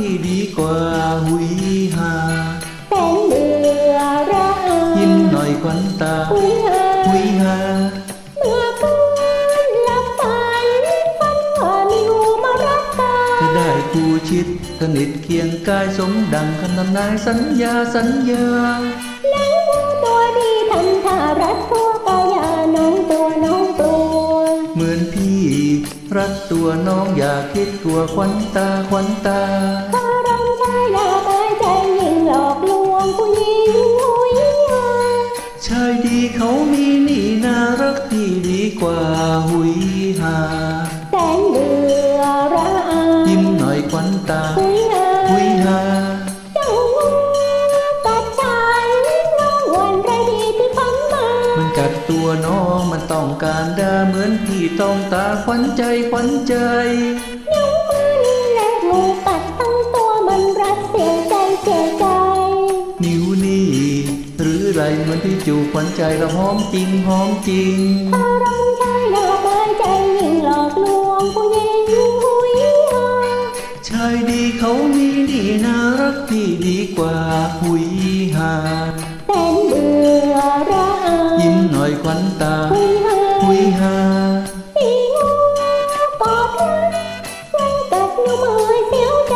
ที่ดีกว่าหุยหาแสนเบื่อระอายิ้มหน่อยควันตาหุยหาหุยหาเมื่อคืนหลับฝันฝัน รักตัวน้องอย่าคิดกลัวควันตาควันตาคารมชายหน้าตายใจยิ่งหลอกลวงผู้หญิงหุยหาชายดีเขามีนี่น่ารักที่ดีกว่าหุยหาแสนเบื่อระอายิ้มหน่อยควันตา ตัวน้องมันต้องการดาเหมือนพี่ต้องตาควันใจควันใจนิ้วมือนี่แหละงูกัดทั้งตัวมันรัดเสียใจเสียใจ นิ้วนี่ หรือไรเหมือนที่จูบควันใจและหอมจริงหอมจริงอารมณ์ชายหน้าไม้ใจยิ่งหลอกลวงผู้หญิงหุยหาชายดีเขามีนี่น่ารักที่ดีกว่าหุยหา ยิ้มหน่อยควันตาหุยหาหุยหาตีงูกอดรัดแรงกัดนิ้วมือให้เสียวใ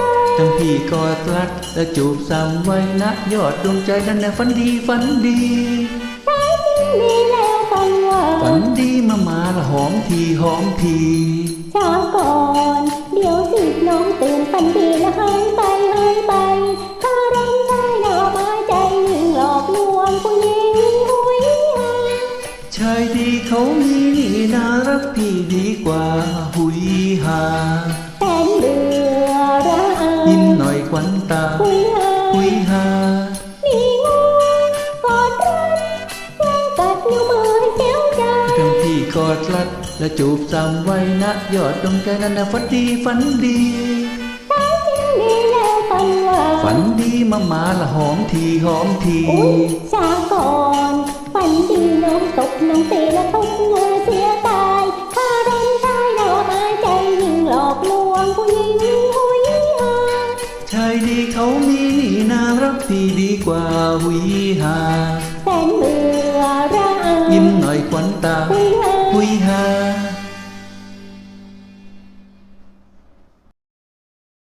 ชายดีเขามีนี่น่ารักที่ดีกว่าหุยหาแสนเบื่อระอายิ้มหน่อยควันตาหุยหาหุยหามีงูกอดรัดแรงกัดนิ้วมือให้เสียวใจทั้งพี่กอดรัดและจูบซ้ำไว้นะยอดดวงใจนั่นนะฝันดีฝันดีสายสิ้นดีแล้วกันว่าฝันดีมามาละหอมทีหอมทีอุ้ยช้าก่อนฝันดี น้องเสียและตกเงือเสียตายข้ารมชายหน้าไม้ใจยิ่งหลอกลวงผู้หญิงหุยหาชายดีเขามีนี่น่ารักที่ดีกว่าหุยหาแสนเบื่อระอายิ้มหน่อยควันตาหุย